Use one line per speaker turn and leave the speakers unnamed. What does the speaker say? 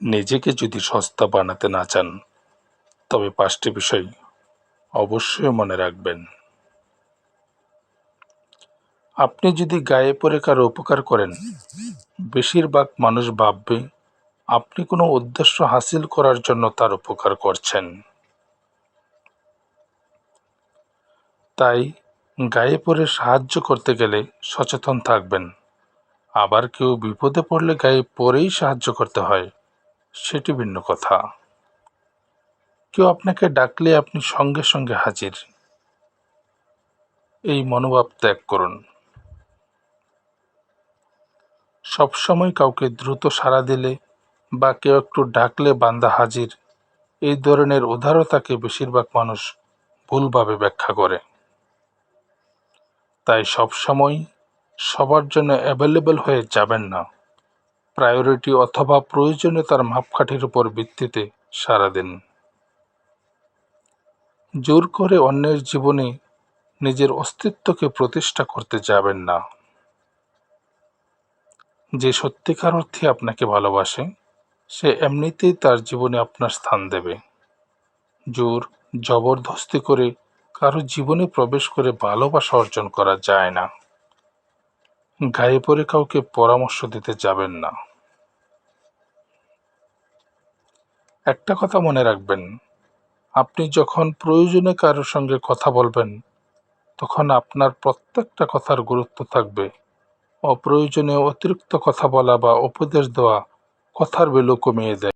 নিজেকে যদি সস্তা বানাতে না চান, তবে পাঁচটি বিষয় অবশ্যই মনে রাখবেন। আপনি যদি গায়ে পরে কারও উপকার করেন, বেশিরভাগ মানুষ ভাববে, আপনি কোনো উদ্দেশ্য হাসিল করার জন্য তার উপকার করছেন। তাই গায়ে পরে সাহায্য করতে গেলে সচেতন থাকবেন। আবার কেউ বিপদে পড়লে গায়ে পরেই সাহায্য করতে হয়। সেটি ভিন্ন কথা। কেউ আপনাকে ডাকলে আপনি সঙ্গে সঙ্গে হাজির। এই মনোভাব ত্যাগ করুন। সবসময় কাউকে দ্রুত সাড়া দিলে বা কেউ একটু ডাকলে বান্দা হাজির, এই ধরনের উদারতাকে বেশিরভাগ মানুষ ভুলভাবে ব্যাখ্যা করে। তাই সবসময় সবার জন্য অ্যাভেলেবল হয়ে যাবেন না। প্রায়োরিটি অথবা প্রয়োজনীয়তার মাপকাঠির উপর ভিত্তিতে সারা দিন। জোর করে অন্যের জীবনে নিজের অস্তিত্বকে প্রতিষ্ঠা করতে যাবেন না। যে সত্যিকার অর্থে আপনাকে ভালোবাসে, সে এমনিতেই তার জীবনে আপনার স্থান দেবে। জোর, জবরদস্তি করে কারও জীবনে প্রবেশ করে ভালোবাসা অর্জন করা যায় না। গায়ে পড়ে কাউকে পরামর্শ দিতে যাবেন না। একটা কথা মনে রাখবেন, আপনি যখন প্রয়োজনে কারোর সঙ্গে কথা বলবেন, তখন আপনার প্রত্যেকটা কথার গুরুত্ব থাকবে। অপ্রয়োজনে অতিরিক্ত কথা বলা বা উপদেশ দেওয়া কথার ভ্যালু কমিয়ে দেয়।